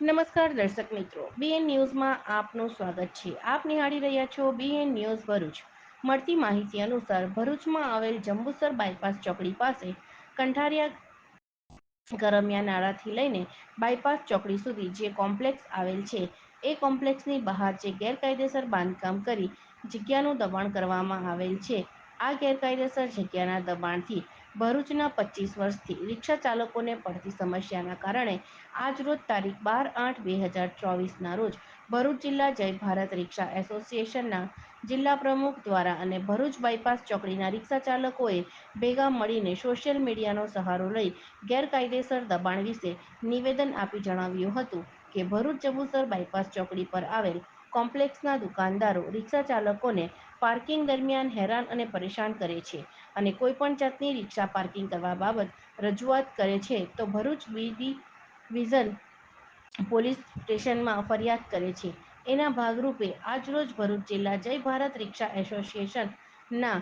નમસ્કાર દર્શક મિત્રો બીએન ન્યૂઝમાં આપનું સ્વાગત છે. આપ નિહાળી રહ્યા છો બીએન ન્યૂઝ ભરૂચ. મળતી માહિતી અનુસાર ભરૂચમાં આવેલ જંબુસર બાયપાસ ચોકડી પાસે કંઠારિયા ગરમિયા નાળાથી લઈને બાયપાસ ચોકડી સુધી જે કોમ્પ્લેક્સ આવેલ છે, એ કોમ્પ્લેક્સની બહાર જે ગેરકાયદેસર બાંધકામ કરી જગ્યાનું દબાણ કરવામાં આવેલ છે. આ ગેરકાયદેસર જગ્યાના દબાણથી ભરૂચના પચીસ વર્ષથી રિક્ષા ચાલકોને પડતી સમસ્યાના કારણે આજરોજ તારીખ બાર આઠ બે હજાર ચોવીસના રોજ ભરૂચ જિલ્લા જય ભારત રિક્ષા એસોસિએશનના જિલ્લા પ્રમુખ દ્વારા અને ભરૂચ બાયપાસ ચોકડીના રિક્ષા ચાલકોએ ભેગા મળીને સોશિયલ મીડિયાનો સહારો લઈ ગેરકાયદેસર દબાણ વિશે નિવેદન આપી જણાવ્યું હતું કે ભરૂચ જબુસર બાયપાસ ચોકડી પર આવેલ કોમ્પ્લેક્સના દુકાનદારો, રિક્ષા ચાલકોને પાર્કિંગ દરમિયાન હેરાન અને પરેશાન કરે છે અને કોઈપણ જાતની રિક્ષા પાર્કિંગ કરવા બાબત રજૂઆત કરે છે, તો ભરૂચ બી ડિવિઝન પોલીસ સ્ટેશનમાં ફરિયાદ કરે છે. એના ભાગરૂપે આજરોજ ભરૂચ જિલ્લા જય ભારત રિક્ષા એસોસિએશનના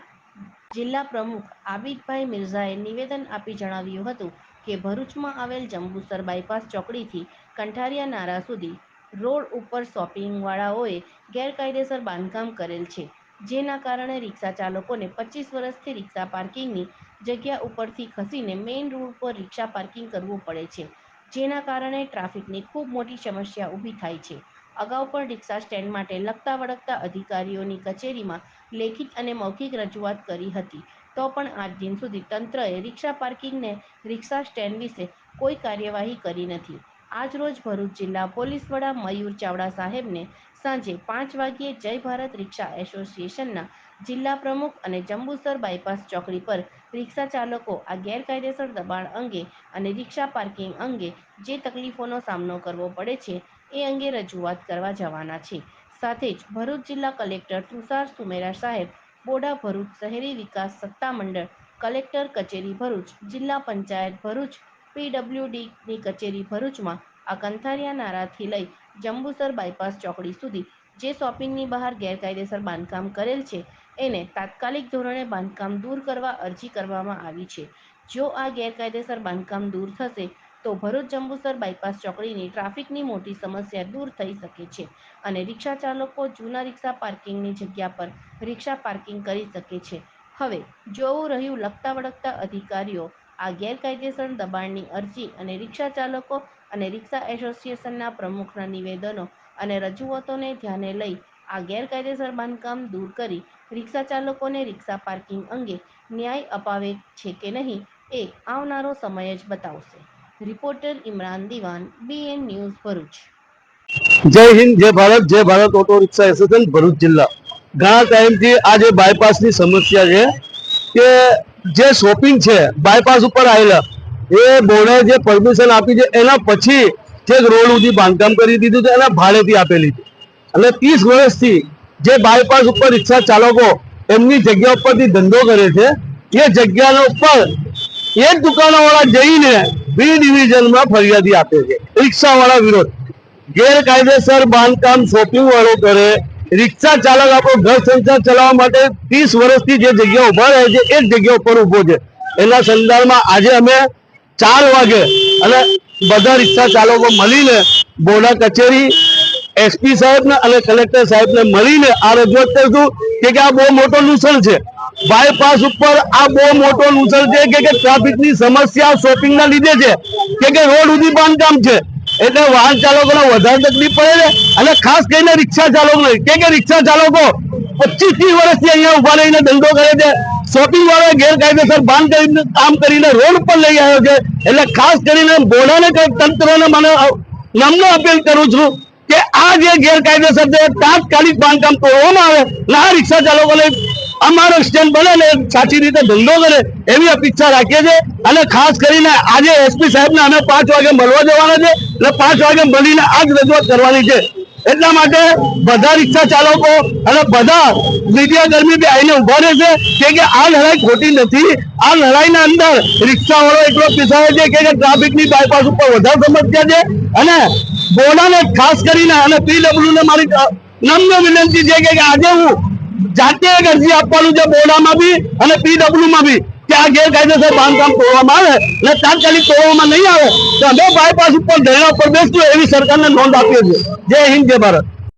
જિલ્લા પ્રમુખ આબિદભાઈ મિર્ઝાએ નિવેદન આપી જણાવ્યું હતું કે ભરૂચમાં આવેલ જંબુસર બાયપાસ ચોકડીથી કંઠારિયા નારા સુધી રોડ ઉપર શોપિંગવાળાઓએ ગેરકાયદેસર બાંધકામ કરેલ છે, જેના કારણે રિક્ષા ચાલકોને પચીસ વર્ષથી રિક્ષા પાર્કિંગની જગ્યા ઉપરથી ખસીને મેઇન રોડ પર રિક્ષા પાર્કિંગ કરવું પડે છે, જેના કારણે ટ્રાફિકની ખૂબ મોટી સમસ્યા ઊભી થાય છે. અગાઉ પણ રિક્ષા સ્ટેન્ડ માટે લગતા વળગતા અધિકારીઓની કચેરીમાં લેખિત અને મૌખિક રજૂઆત કરી હતી. તો પણ આજ દિન સુધી તંત્રએ રિક્ષા પાર્કિંગને રિક્ષા સ્ટેન્ડ વિશે કોઈ કાર્યવાહી કરી નથી. આજરોજ ભરૂચ જિલ્લા પોલીસ વડા મયુર ચાવડા સાહેબને સાંજે પાંચ વાગ્યે જય ભારત રિક્ષા એસોસિએશનના જિલ્લા પ્રમુખ અને જંબુસર બાયપાસ ચોકડી પર રિક્ષા ચાલકો આ ગેરકાયદેસર દબાણ અંગે અને રિક્ષા પાર્કિંગ અંગે જે તકલીફોનો સામનો કરવો પડે છે, એ અંગે રજૂઆત કરવા જવાના છે. સાથે જ ભરૂચ જિલ્લા કલેક્ટર તુષાર સુમેરા સાહેબ, બોડા ભરૂચ શહેરી વિકાસ સત્તામંડળ કલેક્ટર કચેરી ભરૂચ, જિલ્લા પંચાયત ભરૂચ પીડબ્લ્યુડીની કચેરી ભરૂચમાં આ કંથારિયા નારાથી લઈ જંબુસર બાયપાસ ચોકડી સુધી જે શોપિંગની બહાર ગેરકાયદેસર બાંધકામ કરેલ છે, એને તાત્કાલિક ધોરણે બાંધકામ દૂર કરવા અરજી કરવામાં આવી છે. જો આ ગેરકાયદેસર બાંધકામ દૂર થશે, તો ભરૂચ જંબુસર બાયપાસ ચોકડીની ટ્રાફિકની મોટી સમસ્યા દૂર થઈ શકે છે અને રિક્ષા ચાલકો જૂના રિક્ષા પાર્કિંગની જગ્યા પર રિક્ષા પાર્કિંગ કરી શકે છે. હવે, જોવું રહ્યું લગતા વળગતા અધિકારીઓ આ ગેરકાયદેસર દબાણની અરજી અને રિક્ષા ચાલકો અને રિક્ષા એસોસિએશનના પ્રમુખના નિવેદનો અને રજૂઆતોને ધ્યાને લઈ આ ગેરકાયદેસર બાંધકામ દૂર કરી રિક્ષા ચાલકોને રિક્ષા પાર્કિંગ અંગે ન્યાય અપાવે છે કે નહીં એ આવનારો સમય જ બતાવશે. રિપોર્ટર ઇમરાન દિવાન, બીએન ન્યૂઝ ભરૂચ. જય હિન્દ, જય ભારત જય Bharat auto rickshaw association Bharuch જિલ્લા. ઘણા ટાઈમથી આ જે બાયપાસની સમસ્યા છે કે જે શોપિંગ છે બાયપાસ ઉપર આવેલા, એ બોર્ડે જે પરમિશન આપી છે, એના પછી જે રોડ સુધી બાંધકામ કરી દીધું છે, એના ભાડેથી આપેલી છે. અને ત્રીસ વર્ષથી જે બાયપાસ ઉપર રિક્ષા ચાલકો એમની જગ્યા ઉપરથી ધંધો કરે છે, એ જગ્યાનો ઉપર એ જ દુકાનોવાળા જઈને બી ડિવિઝનમાં ફરિયાદી આપે છે. રિક્ષાવાળા વિરોધ. ગેરકાયદેસર બાંધકામ શોપિંગ વાળો કરે રિક્ષા ચાલક આપણો ઘર સંસાર ચલાવવા માટે ત્રીસ વર્ષથી જે જગ્યા ઊભા રહે છે, એ જ જગ્યા ઉપર ઊભો છે. એના સંદર્ભમાં આજે અમે ચાર વાગે અને બધા રિક્ષા ચાલકો મળીને બોડા કચેરી એસપી સાહેબને અને કલેક્ટર સાહેબને મળીને આ રજૂઆત કરીશું કે આ બહુ મોટો નુસણ છે. બાયપાસ ઉપર આ બહુ મોટો નુસણ છે કે ટ્રાફિકની સમસ્યા શોપિંગના લીધે છે. કે રોડ સુધી બાંધકામ છે. એટલે વાહન ચાલકોને વધારે તકલીફ પડે છે અને ખાસ કરીને રિક્ષા ચાલકો કેમ કે રિક્ષા ચાલકો પચીસ ત્રીસ વર્ષથી અહીંયા ઊભા રહીને ધંધો કરે છે. શોપિંગ વાળો ગેરકાયદેસર બાંધ કરીને કામ કરીને રોડ પર લઈ આવ્યો છે. એટલે ખાસ કરીને બોલાને તંત્રને મને નમનો અપીલ કરું છું કે આ જે ગેરકાયદેસર છે, તાત્કાલિક બાંધકામ તોડવામાં આવે. ને, રિક્ષા ચાલકોને અમારો સ્ટેન્ડ બને ને સાચી રીતે ધંધો કરે એવી અપેક્ષા રાખીએ છીએ અને ખાસ કરીને આજે એસપી સાહેબને અમે પાંચ વાગે મળવા જવાના છે એટલે પાંચ વાગે મળીને આ રજૂઆત કરવાની છે. એટલા માટે બધા રિક્ષા ચાલકો અને બધા મીડિયા કર્મી બી આવીને ઊભા રહેશે કે કે આ લડાઈ ખોટી નથી. આ લડાઈના અંદર રિક્ષા વાળો એટલો પીસાયો છે કે ટ્રાફિકની બાયપાસ ઉપર વધારે સમસ્યા છે. અને બોલાને ખાસ કરીને અને પીડબ્લ્યુ ને મારી નમ્ર વિનંતી છે કે આજે હું જાતે એક અરજી આપવાનું છે બોર્ડામાં બી અને પીડબ્લ્યુ માં બી કે આ ગેરકાયદેસર બાંધકામ તોડવામાં આવે અને તાત્કાલિક તોડવામાં નહીં આવે તો અમે બાયપાસ ઉપર ધરણા પર બેસતું એવી સરકારને નોંધ આપીએ છીએ. જય હિન્દ, જય ભારત.